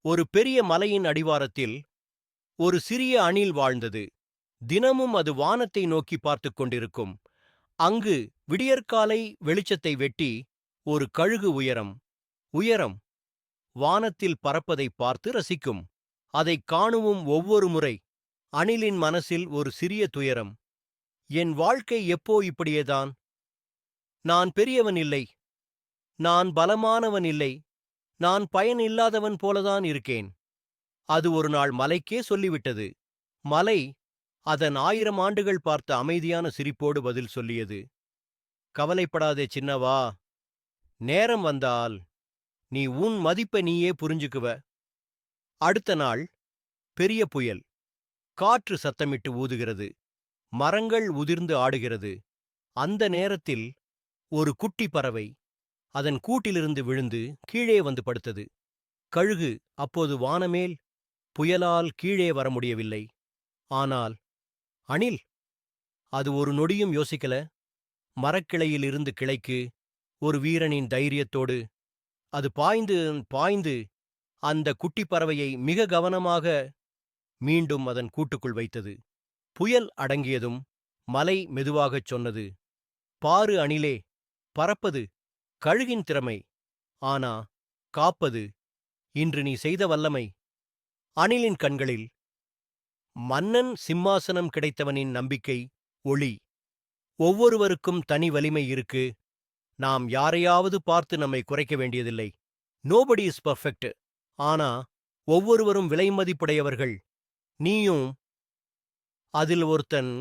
ஒரு பெரிய மலையின் அடிவாரத்தில் ஒரு சிறிய அணில் வாழ்ந்தது. தினமும் அது வானத்தை நோக்கி பார்த்துக் கொண்டிருக்கும். அங்கு விடியற்காலை வெளிச்சத்தை வெட்டி ஒரு கழுகு உயரம். உயரம். வானத்தில் பறப்பதைப் பார்த்து ரசிக்கும். அதைக் காணுவும் ஒவ்வொரு முறை. அணிலின் மனசில் ஒரு சிறிய துயரம். என் வாழ்க்கை எப்போ இப்படியேதான்? நான் பெரியவன் இல்லை. நான் பலமானவன் இல்லை. நான் பயன் இல்லாதவன் போலதான் இருக்கேன். அது ஒரு நாள் மலைக்கே சொல்லிவிட்டது. மலை அதன் ஆயிரம் ஆண்டுகள் பார்த்த அமைதியான சிரிப்போடு பதில் சொல்லியது. கவலைப்படாதே சின்னவா. நேரம் வந்தால் நீ உன் மதிப்பை நீயே புரிஞ்சுக்குவ. அடுத்த நாள் பெரிய புயல். காற்று சத்தமிட்டு ஊதுகிறது. மரங்கள் உதிர்ந்து ஆடுகிறது. அந்த நேரத்தில் ஒரு குட்டி பறவை அதன் கூட்டிலிருந்து விழுந்து கீழே வந்து படுத்தது. கழுகு அப்போது வானமேல் புயலால் கீழே வர முடியவில்லை ஆனால் அணில் அது ஒரு நொடியும் யோசிக்கல. மரக்கிளையிலிருந்து கிளைக்கு ஒரு வீரனின் தைரியத்தோடு அது பாய்ந்து பாய்ந்து அந்த குட்டிப் பறவையை மிக கவனமாக மீண்டும் அதன் கூட்டுக்குள் வைத்தது. புயல் அடங்கியதும் மலை மெதுவாகச் சொன்னது பாரு அணிலே பறப்பது கழுகின் திறமை. ஆனா காப்பது இன்று நீ செய்த வல்லமை. அணிலின் கண்களில் மன்னன் சிம்மாசனம் கிடைத்தவனின் நம்பிக்கை ஒளி. ஒவ்வொருவருக்கும் தனி வலிமை இருக்கு. நாம் யாரையாவது பார்த்து நம்மை குறைக்க வேண்டியதில்லை. நோபடி இஸ் பர்ஃபெக்ட் ஆனா ஒவ்வொருவரும் விலைமதிப்புடையவர்கள் நீயும் அதில் ஒருத்தன்